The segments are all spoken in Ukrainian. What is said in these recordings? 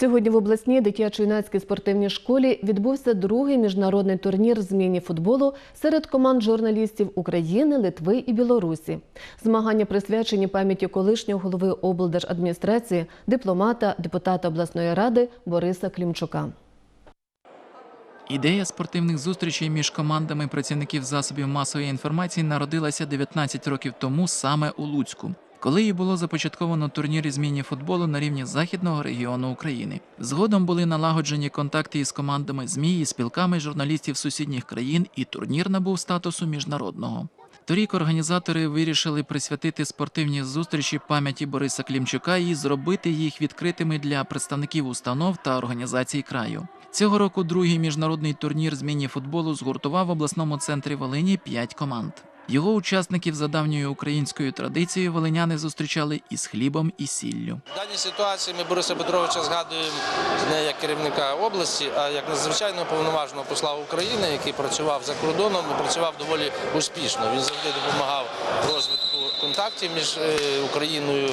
Сьогодні в обласній дитячо-юнацькій спортивній школі відбувся другий міжнародний турнір з міні-футболу серед команд журналістів України, Литви і Білорусі. Змагання присвячені пам'яті колишнього голови облдержадміністрації, дипломата, депутата обласної ради Бориса Клімчука. Ідея спортивних зустрічей між командами працівників засобів масової інформації народилася 19 років тому саме у Луцьку, коли її було започатковано турнір із міні-футболу на рівні західного регіону України. Згодом були налагоджені контакти із командами ЗМІ і спілками журналістів сусідніх країн, і турнір набув статусу міжнародного. Торік організатори вирішили присвятити спортивні зустрічі пам'яті Бориса Клімчука і зробити їх відкритими для представників установ та організацій краю. Цього року другий міжнародний турнір з міні-футболу згуртував в обласному центрі Волині п'ять команд. Його учасників за давньою українською традицією волиняни зустрічали із хлібом і сіллю. В даній ситуації ми Бориса Петровича згадуємо не як керівника області, а як надзвичайно повноваженого посла України, який працював за кордоном і працював доволі успішно. Він завжди допомагав розвитку контактів між е, Україною,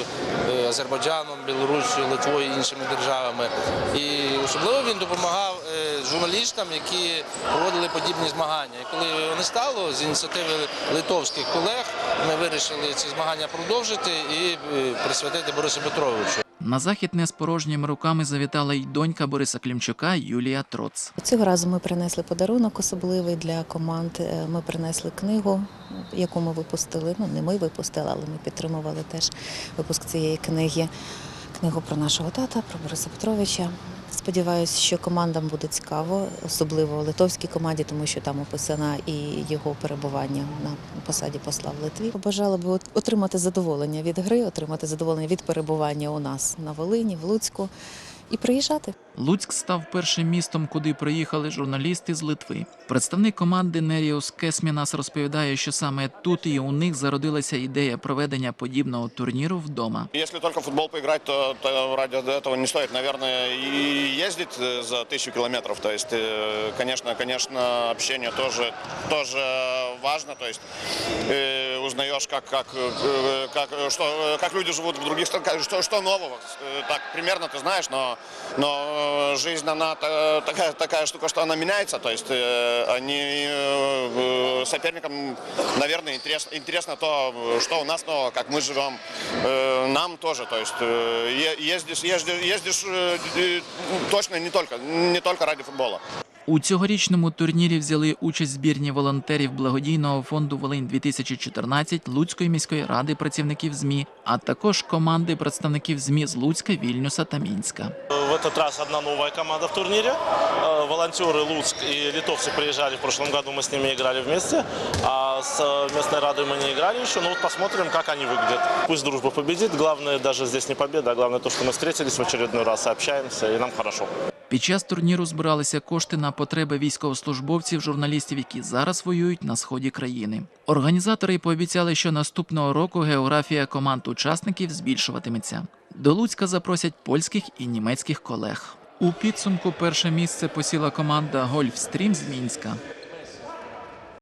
е, Азербайджаном, Білоруссю, Литвою і іншими державами. І особливо він допомагав журналістам, які проводили подібні змагання. І коли вони стало з ініціативи литовських колег, ми вирішили ці змагання продовжити і е, присвятити Борису Петровичу. На захід не з порожніми руками завітала й донька Бориса Клімчука Юлія Троц. Цього разу ми принесли подарунок особливий для команд. Е, Ми принесли книгу, яку ми випустили. Ну не ми випустили, але ми підтримували теж випуск цієї книги. Книгу про нашого тата, про Бориса Петровича. Сподіваюся, що командам буде цікаво, особливо литовській команді, тому що там описана і його перебування на посаді посла в Литві. Побажала би отримати задоволення від гри, отримати задоволення від перебування у нас на Волині, в Луцьку і приїжджати. Луцьк став першим містом, куди приїхали журналісти з Литви. Представник команди Неріус Кесмінас розповідає, що саме тут і у них зародилася ідея проведення подібного турніру вдома. Если только в футбол поиграть, то, то ради этого не стоит, наверное, и ездить э, за тысячу километров. То есть, э, конечно, конечно, общение тоже, тоже важно. То есть, э, узнаешь, как, как, э, как, э, что, э, как люди живут в других странах, что, что нового. Э, Так, примерно ты знаешь, но, но жизнь, она та- такая, такая штука, что она меняется. То есть, э, они э, соперникам, наверное, интересно, интересно то, что у нас нового, как мы живем. Э, Нам тоже, то есть э, ездишь, ездишь, ездишь э, точно не только, не только ради футбола. У цьогорічному турнірі взяли участь збірні волонтерів благодійного фонду Волинь 2014 Луцької міської ради працівників ЗМІ, а також команди представників ЗМІ з Луцька, Вільнюса та Мінська. В этот раз одна новая команда в турнире. Э, Волонтеры Луцк и литовцы приезжали. В прошлом году мы с ними играли вместе. А с э, местной Радой мы не играли еще. Но вот посмотрим, как они выглядят. Пусть дружба победит. Главное даже здесь не победа, а главное то, что мы встретились в очередной раз, общаемся, и нам хорошо. Під час турніру збиралися кошти на потреби військовослужбовців, журналістів, які зараз воюють на сході країни. Організатори пообіцяли, що наступного року географія команд учасників збільшуватиметься. До Луцька запросять польських і німецьких колег. У підсумку перше місце посіла команда Гольфстрім з Мінська.